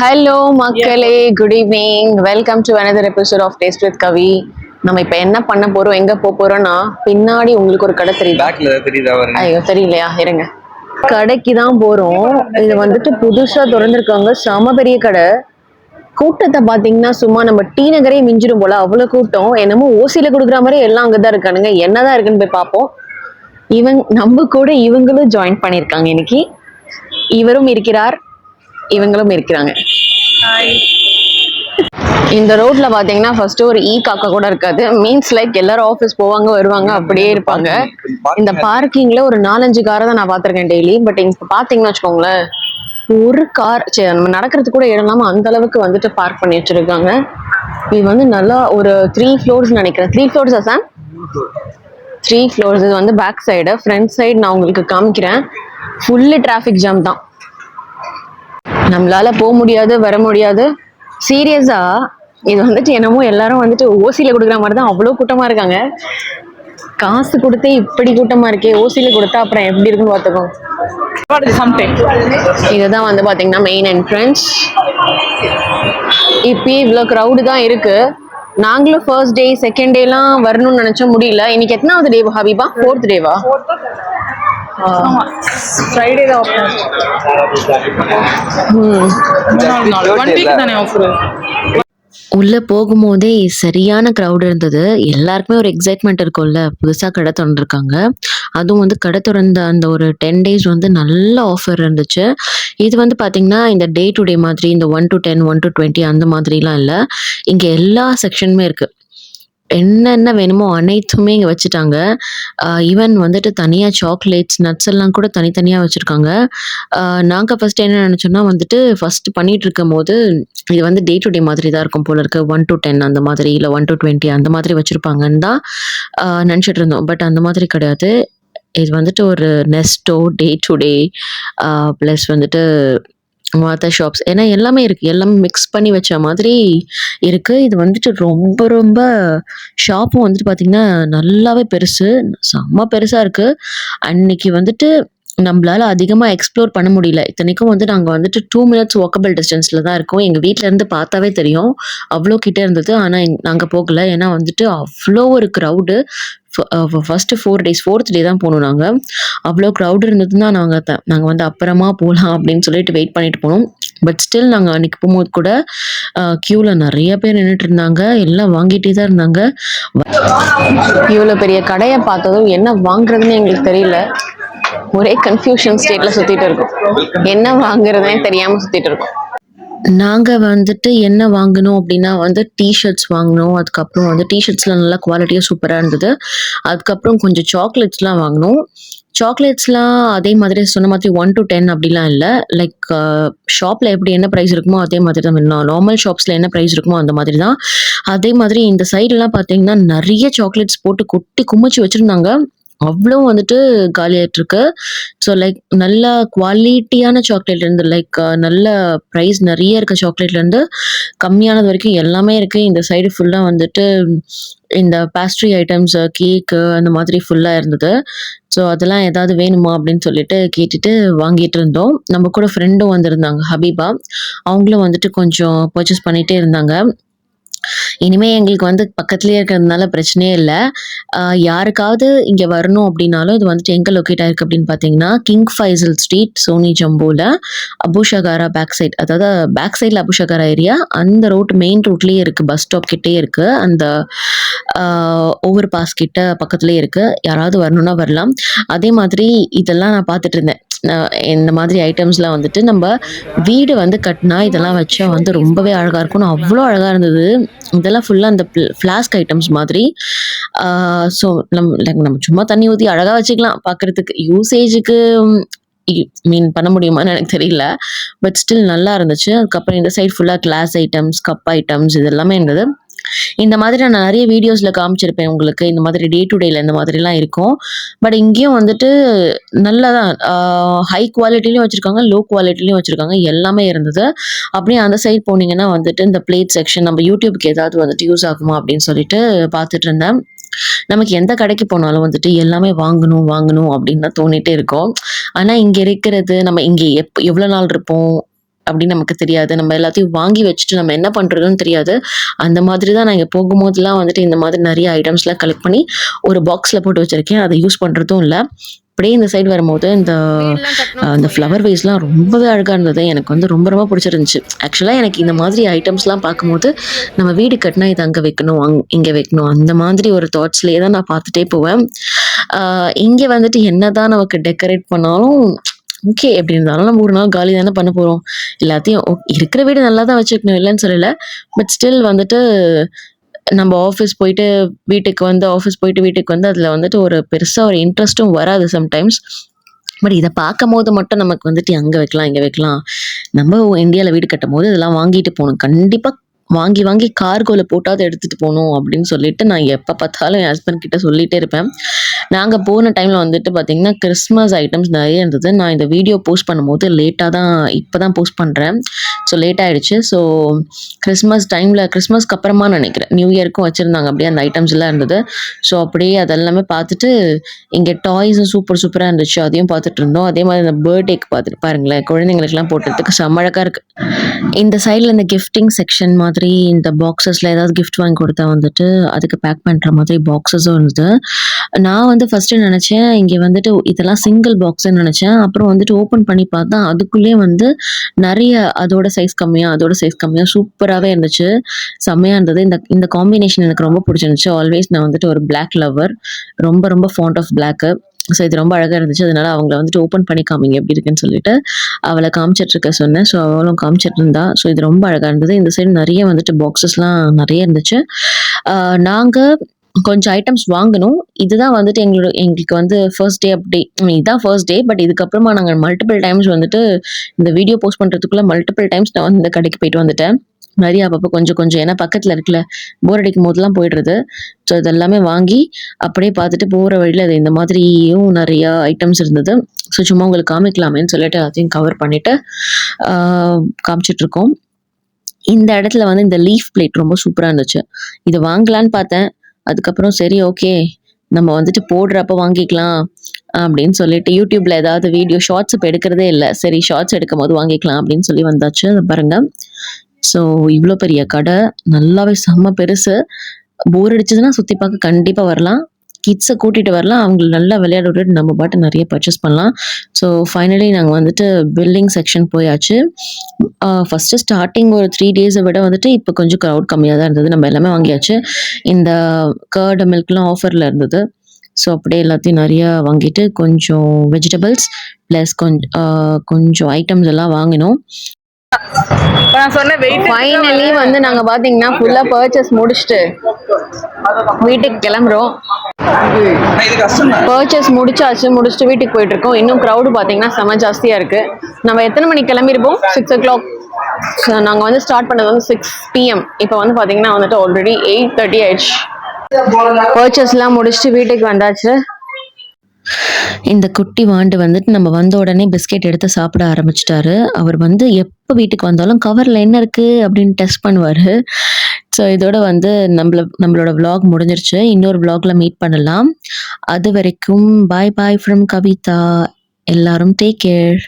Hello மக்களே good evening welcome to another episode of taste with Kavi நம்ம இப்போ என்ன பண்ண போறோம் எங்க போக போறோம்னா பின்னாடி உங்களுக்கு ஒரு கடை தெரியுதா? ஐயோ தெரியலையா? இருங்க. கடைக்கு தான் போறோம். இது வந்துட்டு புதுசா திறந்திருக்காங்க. செம பெரிய கடை. கூட்டத்தை பாத்தீங்கன்னா சும்மா நம்ம டி நகரே மிஞ்சிடும் போல அவ்வளவு கூட்டம். என்னமோ ஓசியில கொடுக்குற மாதிரி எல்லாம் அங்கதான் இருக்கானுங்க. என்னதான் இருக்குன்னு போய் பார்ப்போம் இவங்க நம்ம கூட இவங்களும் ஜாயின் பண்ணியிருக்காங்க இன்னைக்கு. இவரும் இருக்கிறார். இவங்களும் இருக்கிறாங்க. இந்த ரோட்ல பாத்தீங்கன்னா ஃபர்ஸ்ட் ஒரு e ஈ காக்கா கூட இருக்காது. மீன்ஸ் லைக் எல்லாரும் ஆஃபீஸ் போவாங்க வருவாங்க அப்படியே இருப்பாங்க. இந்த பார்க்கிங்ல ஒரு நாலஞ்சு காரை தான் நான் பார்த்திருக்கேன் டெய்லி பட் இங்க பாத்தீங்கன்னா வச்சுக்கோங்களேன் ஒரு கார் சரி நம்ம நடக்கிறதுக்கு கூட இடம் இல்லாம அந்த அளவுக்கு வந்துட்டு பார்க் பண்ணி வச்சிருக்காங்க. இது வந்து நல்லா ஒரு த்ரீ ஃப்ளோர்ஸ் நினைக்கிறேன். த்ரீ ஃப்ளோர்ஸா சார் த்ரீ ஃப்ளோர்ஸ் இது வந்து பேக் சைடு ஃப்ரண்ட் சைடு நான் உங்களுக்கு காமிக்கிறேன். ஃபுல்லு டிராஃபிக் ஜாம் தான். நம்மளால போக முடியாது வர முடியாது. சீரியஸா இது வந்துட்டு என்னமோ எல்லாரும் வந்துட்டு ஓசியில கொடுக்குற மாதிரி தான் அவ்வளோ கூட்டமா இருக்காங்க. காசு கொடுத்தே இப்படி கூட்டமா இருக்கே ஓசியில கொடுத்தா அப்புறம் எப்படி இருக்குன்னு பார்த்துக்கோ. இதுதான் வந்து பாத்தீங்கன்னா மெயின் என்ட்ரன்ஸ் இப்போ இவ்வளோ க்ரௌடு தான் இருக்கு. நாங்களும் ஃபர்ஸ்ட் டே செகண்ட் டேலாம் வரணும்னு நினைச்சோம் முடியல. இன்னைக்கு எத்தனாவது டே ஹபீபா? ஃபோர்த் டேவா ஃப்ரைடே தான் ஆஃபர் மூணாவது நாள். ஒன் வீக் தானே ஆஃபர் உள்ளே போகும்போதே சரியான க்ரௌட் இருந்தது. எல்லாருக்குமே ஒரு எக்ஸைட்மெண்ட் இருக்கும்ல. புதுசாக கடை திறந்துருக்காங்க. அதுவும் வந்து கடை திறந்த அந்த ஒரு டென் டேஸ் வந்து நல்ல ஆஃபர் இருந்துச்சு. இது வந்து பார்த்திங்கன்னா இந்த டே டு டே மாதிரி இந்த one to ten one to twenty அந்த மாதிரிலாம் இல்லை. இங்கே எல்லா செக்ஷனுமே இருக்குது என்னென்ன வேணுமோ அனைத்துமே இங்கே வச்சுட்டாங்க. ஈவன் வந்துட்டு தனியாக சாக்லேட்ஸ் நட்ஸ் எல்லாம் கூட தனித்தனியாக வச்சுருக்காங்க. நாங்கள் ஃபஸ்ட்டு என்ன நினச்சோன்னா வந்துட்டு ஃபஸ்ட்டு பண்ணிட்டு இருக்கும் போது இது வந்து டே டு டே மாதிரி தான் இருக்கும் போல இருக்கு. ஒன் டு டென் அந்த மாதிரி இல்லை ஒன் டு டுவெண்ட்டி அந்த மாதிரி வச்சுருப்பாங்கன்னு தான் நினச்சிட்டு இருந்தோம். பட் அந்த மாதிரி கிடையாது. இது வந்துட்டு ஒரு நெஸ்டோ டே டு டே ப்ளஸ் வந்துட்டு மற்ற ஷாப்ஸ் ஏன்னா எல்லாமே இருக்குது எல்லாமே மிக்ஸ் பண்ணி வச்ச மாதிரி இருக்குது இது வந்துட்டு ரொம்ப ரொம்ப ஷாப்பும் வந்துட்டு பார்த்திங்கன்னா நல்லாவே பெருசு. செம்ம பெருசாக இருக்குது அன்னைக்கு வந்துட்டு நம்மளால் அதிகமாக எக்ஸ்ப்ளோர் பண்ண முடியல. இத்தனைக்கும் வந்து நாங்கள் வந்துட்டு டூ மினிட்ஸ் வாக்கபிள் டிஸ்டன்ஸில் தான் இருக்கோம். எங்கள் வீட்டிலேருந்து பார்த்தாவே தெரியும். அவ்வளோ கிட்டே இருந்தது. ஆனால் நாங்கள் போகல. ஏன்னா வந்துட்டு அவ்வளோ ஒரு crowd first four days fourth day தான் போனோம் நாங்கள் அவ்வளோ க்ரௌட் இருந்ததுன்னா நாங்கள் த நாங்கள் வந்து அப்புறமா போகலாம் அப்படின்னு சொல்லிட்டு வெயிட் பண்ணிட்டு போனோம். பட் ஸ்டில் நாங்கள் அன்றைக்கி போகும்போது கூட uh, க்யூவில் நிறைய பேர் நின்றுட்டு இருந்தாங்க. எல்லாம் வாங்கிட்டே தான் இருந்தாங்க. இவ்வளோ பெரிய கடையை பார்த்ததும் என்ன வாங்குறதுன்னு எங்களுக்கு தெரியல. ஒரே கன்ஃபியூஷன் ஸ்டேட்ல சுத்திட்டு இருக்கோம். என்ன வாங்குறதுனே தெரியாம சுத்திட்டு இருக்கோம். நாங்கள் வந்துட்டு என்ன வாங்கினோம் அப்படின்னா வந்து டிஷர்ட்ஸ் வாங்கினோம் அதுக்கப்புறம் வந்து டிஷர்ட்ஸ்லாம் நல்லா குவாலிட்டியாக சூப்பராக இருந்தது. அதுக்கப்புறம் கொஞ்சம் சாக்லேட்ஸ்லாம் வாங்கினோம் சாக்லேட்ஸ்லாம் அதே மாதிரி சொன்ன மாதிரி ஒன் டு டென் அப்படிலாம் இல்லை. லைக் ஷாப்பில் எப்படி என்ன ப்ரைஸ் இருக்குமோ அதே மாதிரி தான் நார்மல் ஷாப்ஸில் என்ன ப்ரைஸ் இருக்குமோ அந்த மாதிரி தான். அதே மாதிரி இந்த சைடுலாம் பார்த்தீங்கன்னா நிறைய சாக்லேட்ஸ் போட்டு கொட்டி குமிச்சு வச்சுருந்தாங்க. அவ்வளோ வந்துட்டு காலியாயிட்ருக்கு ஸோ லைக் நல்ல குவாலிட்டியான சாக்லேட்லேருந்து லைக் நல்ல ப்ரைஸ் நிறைய இருக்க சாக்லேட்லேருந்து கம்மியானது வரைக்கும் எல்லாமே இருக்குது இந்த சைடு ஃபுல்லாக வந்துட்டு இந்த பேஸ்ட்ரி ஐட்டம்ஸ் கேக்கு அந்த மாதிரி ஃபுல்லாக இருந்தது. ஸோ அதெல்லாம் ஏதாவது வேணுமா அப்படின்னு சொல்லிட்டு கேட்டுட்டு வாங்கிட்டு இருந்தோம். நம்ம கூட ஃப்ரெண்டும் வந்திருந்தாங்க ஹபீபா. அவங்களும் வந்துட்டு கொஞ்சம் பர்ச்சேஸ் பண்ணிகிட்டே இருந்தாங்க. இனிமே எங்களுக்கு வந்து பக்கத்துலேயே இருக்கிறதுனால பிரச்சனையே இல்லை. யாருக்காவது இங்கே வரணும் அப்படின்னாலும் இது வந்துட்டு எங்கே லொக்கேட் ஆயிருக்கு அப்படின்னு பார்த்தீங்கன்னா கிங் ஃபைசல் ஸ்ட்ரீட் சோனி ஜம்போவில் அபுஷகாரா பேக் சைட் அதாவது பேக் சைடில் அபுஷகாரா ஏரியா அந்த ரோட் மெயின் ரோட்லேயே இருக்குது பஸ் ஸ்டாப் கிட்டே இருக்குது அந்த ஓவர் பாஸ் கிட்ட பக்கத்துலேயே இருக்குது யாராவது வரணும்னா வரலாம். அதே மாதிரி இதெல்லாம் நான் பார்த்துட்டு இருந்தேன். இந்த மாதிரி ஐட்டம்ஸ்லாம் வந்துட்டு நம்ம வீடு வந்து கட்டினா இதெல்லாம் வச்சா வந்து ரொம்பவே அழகாக இருக்கும்னு அவ்வளோ அழகாக இருந்தது. இதெல்லாம் ஃபுல்லாக அந்த ஃப்ளாஸ்க் ஐட்டம்ஸ் மாதிரி. ஸோ நம் லைக் நம்ம சும்மா தண்ணி ஊற்றி அழகாக வச்சுக்கலாம் பார்க்குறதுக்கு யூசேஜுக்கு மீன் பண்ண முடியுமான்னு எனக்கு தெரியல. பட் ஸ்டில் நல்லா இருந்துச்சு. அதுக்கப்புறம் இந்த சைடு ஃபுல்லாக கிளாஸ் ஐட்டம்ஸ் கப் ஐட்டம்ஸ் இது எல்லாமே இருந்தது. இந்த மாதிரி நான் நிறைய வீடியோஸில் காமிச்சிருப்பேன் உங்களுக்கு. இந்த மாதிரி டே டு டேல இந்த மாதிரிலாம் இருக்கும். பட் இங்கேயும் வந்துட்டு நல்லா தான் ஹை குவாலிட்டிலையும் வச்சுருக்காங்க லோ குவாலிட்டிலையும் வச்சுருக்காங்க. எல்லாமே இருந்தது. அப்படியே அந்த சைட் போனீங்கன்னா வந்துட்டு இந்த பிளேட் செக்ஷன் நம்ம யூடியூப்க்கு ஏதாவது வந்துட்டு யூஸ் ஆகுமா அப்படின்னு சொல்லிட்டு பார்த்துட்டு இருந்தேன். நமக்கு எந்த கடைக்கு போனாலும் வந்துட்டு எல்லாமே வாங்கணும் வாங்கணும் அப்படின்னு தான் தோணிட்டே இருக்கும். ஆனால் இங்கே இருக்கிறது நம்ம இங்கே எப் எவ்வளோ நாள் இருப்போம்? அப்படின்னு நமக்கு தெரியாது. நம்ம எல்லாத்தையும் வாங்கி வச்சுட்டு நம்ம என்ன பண்ணுறதுன்னு தெரியாது. அந்த மாதிரி தான் நான் இங்கே போகும்போதெல்லாம் வந்துட்டு இந்த மாதிரி நிறைய ஐட்டம்ஸ்லாம் கலெக்ட் பண்ணி ஒரு பாக்ஸில் போட்டு வச்சுருக்கேன். அதை யூஸ் பண்ணுறதும் இல்லை. அப்படியே இந்த சைடு வரும்போது இந்த அஹ், இந்த ஃப்ளவர் வேஸ்லாம் ரொம்பவே அழகாக இருந்தது. எனக்கு வந்து ரொம்ப ரொம்ப பிடிச்சிருந்துச்சு. ஆக்சுவலாக எனக்கு இந்த மாதிரி ஐட்டம்ஸ்லாம் பார்க்கும்போது நம்ம வீடு கட்டினா இது அங்கே வைக்கணும் அங் இங்கே வைக்கணும். அந்த மாதிரி ஒரு தாட்ஸ்லேயே தான் நான் பார்த்துட்டே போவேன். இங்கே வந்துட்டு என்ன தான் நமக்கு டெக்கரேட் பண்ணாலும் ஓகே எப்படி இருந்தாலும் நம்ம ஒரு நாள் காலி தானே பண்ண போகிறோம் எல்லாத்தையும் இருக்கிற வீடு நல்லா தான் வச்சுக்கணும் இல்லைன்னு சொல்லலை. பட் ஸ்டில் வந்துட்டு நம்ம ஆஃபீஸ் போயிட்டு வீட்டுக்கு வந்து ஆஃபீஸ் போயிட்டு வீட்டுக்கு வந்து அதில் வந்துட்டு ஒரு பெருசாக ஒரு இன்ட்ரெஸ்ட்டும் வராது சம்டைம்ஸ் பட் இதை பார்க்கும் போது மட்டும் நமக்கு வந்துட்டு அங்கே வைக்கலாம் இங்கே வைக்கலாம். நம்ம இந்தியாவில் வீடு கட்டும் போது இதெல்லாம் வாங்கிட்டு போகணும். கண்டிப்பாக வாங்கி வாங்கி கார்கோவில் போட்டாவது எடுத்துகிட்டு போகணும் அப்படின்னு சொல்லிட்டு நான் எப்போ பார்த்தாலும் என் ஹஸ்பண்ட் கிட்ட சொல்லிகிட்டே இருப்பேன். நாங்கள் போன டைமில் வந்துட்டு பார்த்தீங்கன்னா கிறிஸ்மஸ் ஐட்டம்ஸ் நிறைய இருந்தது. நான் இந்த வீடியோ போஸ்ட் பண்ணும்போது லேட்டாக தான் இப்போ தான் போஸ்ட் பண்ணுறேன் ஸோ லேட் ஆகிடுச்சு ஸோ கிறிஸ்மஸ் டைமில் கிறிஸ்மஸ்க்கு அப்புறமா நினைக்கிறேன். நியூ இயருக்கும் வச்சுருந்தாங்க. அப்படியே அந்த ஐட்டம்ஸ் எல்லாம் இருந்தது. ஸோ அப்படியே அதெல்லாமே பார்த்துட்டு இங்கே டாய்ஸும் சூப்பர் சூப்பராக இருந்துச்சு. அதையும் பார்த்துட்டு இருந்தோம். அதே மாதிரி இந்த பர்த்டேக்கு பார்த்துட்டு பாருங்களேன். குழந்தைங்களுக்குலாம் போட்டுறதுக்கு செம்மழக்காக இருக்குது இந்த சைடில் இந்த கிஃப்டிங் செக்ஷன் மாதிரி இந்த பாக்ஸஸில் ஏதாவது கிஃப்ட் வாங்கி கொடுத்தா வந்துட்டு அதுக்கு பேக் பண்ணுற மாதிரி பாக்ஸஸும் இருந்தது. நான் வந்து ஃபஸ்ட்டு நினச்சேன் இங்கே வந்துட்டு இதெல்லாம் சிங்கிள் பாக்ஸ்ன்னு நினச்சேன். அப்புறம் வந்துட்டு ஓப்பன் பண்ணி பார்த்தா அதுக்குள்ளேயே வந்து நிறைய அதோட சைஸ் கம்மியாக அதோட சைஸ் கம்மியாக சூப்பராகவே இருந்துச்சு. செம்மையாக இருந்தது. இந்த இந்த காம்பினேஷன் எனக்கு ரொம்ப பிடிச்சிருந்துச்சு. ஆல்வேஸ் நான் வந்துட்டு ஒரு பிளாக் லவர் ரொம்ப ரொம்ப ஃபாண்ட் ஆஃப் பிளாக்கு ஸோ இது ரொம்ப அழகாக இருந்துச்சு. அதனால அவங்கள வந்துட்டு ஓப்பன் பண்ணி காமிங்க எப்படி இருக்குன்னு சொல்லிட்டு அவளை காமிச்சிட்டு இருக்க சொன்னேன். ஸோ அவளும் காமிச்சிட்டு இருந்தா. ஸோ இது ரொம்ப அழகாக இருந்தது. இந்த சைடு நிறைய வந்துட்டு பாக்ஸஸ்லாம் நிறைய இருந்துச்சு. நாங்கள் கொஞ்சம் ஐட்டம்ஸ் வாங்கணும். இதுதான் வந்துட்டு எங்களோட எங்களுக்கு வந்து ஃபர்ஸ்ட் டே அப்டே இதுதான் ஃபர்ஸ்ட் டே பட் இதுக்கப்புறமா நாங்கள் மல்டிபிள் டைம்ஸ் வந்துட்டு இந்த வீடியோ போஸ்ட் பண்ணுறதுக்குள்ளே மல்டிபிள் டைம்ஸ் நான் வந்து இந்த கடைக்கு போயிட்டு வந்துட்டேன். நிறைய அப்பப்போ கொஞ்சம் கொஞ்சம் ஏன்னா பக்கத்தில் இருக்குல்ல போர் அடிக்கும் போதெல்லாம் போயிடுறது. ஸோ இதெல்லாமே வாங்கி அப்படியே பார்த்துட்டு போகிற வழியில் அது இந்த மாதிரியும் நிறையா ஐட்டம்ஸ் இருந்தது. ஸோ சும்மா உங்களுக்கு காமிக்கலாமேன்னு சொல்லிட்டு அதையும் கவர் பண்ணிவிட்டு காமிச்சிட்ருக்கோம் இந்த இடத்துல வந்து இந்த லீஃப் பிளேட் ரொம்ப சூப்பராக இருந்துச்சு. இதை வாங்கலான்னு பார்த்தேன். அதுக்கப்புறம் சரி ஓகே நம்ம வந்துட்டு போடுறப்ப வாங்கிக்கலாம் அப்படின்னு சொல்லிட்டு யூடியூப்ல ஏதாவது வீடியோ ஷார்ட்ஸ் இப்போ எடுக்கிறதே இல்லை. சரி ஷார்ட்ஸ் எடுக்கும் போது வாங்கிக்கலாம் அப்படின்னு சொல்லி வந்தாச்சு. அதை பாருங்க. ஸோ இவ்வளோ பெரிய கடை. நல்லாவே செம்ம பெருசு. போர் அடிச்சதுன்னா சுற்றி பார்க்க கண்டிப்பாக வரலாம். கிட்ஸை கூட்டிகிட்டு வரலாம். அவங்கள நல்லா விளையாட விட்டுட்டு நம்ம பாட்டு நிறைய பர்ச்சேஸ் பண்ணலாம். ஸோ ஃபைனலி நாங்கள் வந்துட்டு பில்டிங் செக்ஷன் போயாச்சு. ஃபஸ்ட்டு ஸ்டார்டிங் ஒரு த்ரீ டேஸை விட வந்துட்டு இப்போ கொஞ்சம் க்ரௌட் கம்மியாக தான் இருந்தது. நம்ம எல்லாமே வாங்கியாச்சு. இந்த கர்டு மில்க்லாம் ஆஃபரில் இருந்தது. ஸோ அப்படியே எல்லாத்தையும் நிறையா வாங்கிட்டு கொஞ்சம் வெஜிடபிள்ஸ் ப்ளஸ் கொஞ்சம் கொஞ்சம் ஐட்டம்ஸ் எல்லாம் வாங்கினோம். ஃபைனலி வந்து நாங்க பாத்தீங்கன்னா ஃபுல்லா பர்ச்சேஸ் முடிச்சுட்டு வீட்டுக்கு கிளம்புறோம். பர்ச்சேஸ் முடிச்சாச்சு முடிச்சுட்டு வீட்டுக்கு போயிட்டு இருக்கோம் இன்னும் க்ரௌடு பாத்தீங்கன்னா செம ஜாஸ்தியா இருக்கு. நம்ம எத்தனை மணிக்கு கிளம்பிருப்போம் சிக்ஸ் ஓ கிளாக் நாங்கள் வந்து ஸ்டார்ட் பண்ணது வந்து சிக்ஸ் பிஎம் இப்போ வந்து பாத்தீங்கன்னா வந்துட்டு ஆல்ரெடி எயிட் தேர்ட்டி ஆயிடுச்சு. பர்ச்சேஸ்லாம் முடிச்சுட்டு வீட்டுக்கு வந்தாச்சு. இந்த குட்டி வாண்டு வந்துட்டு நம்ம வந்த உடனே பிஸ்கெட் எடுத்து சாப்பிட ஆரம்பிச்சிட்டாரு. அவர் வந்து எப்போ வீட்டுக்கு வந்தாலும் கவரில் என்ன இருக்குது அப்படின்னு டெஸ்ட் பண்ணுவார். ஸோ இதோட வந்து நம்மள நம்மளோட விளாக் முடிஞ்சிருச்சு. இன்னொரு vlogல மீட் பண்ணலாம். அது வரைக்கும் பாய் பாய் ஃப்ரம் கவிதா. எல்லாரும் டேக் கேர்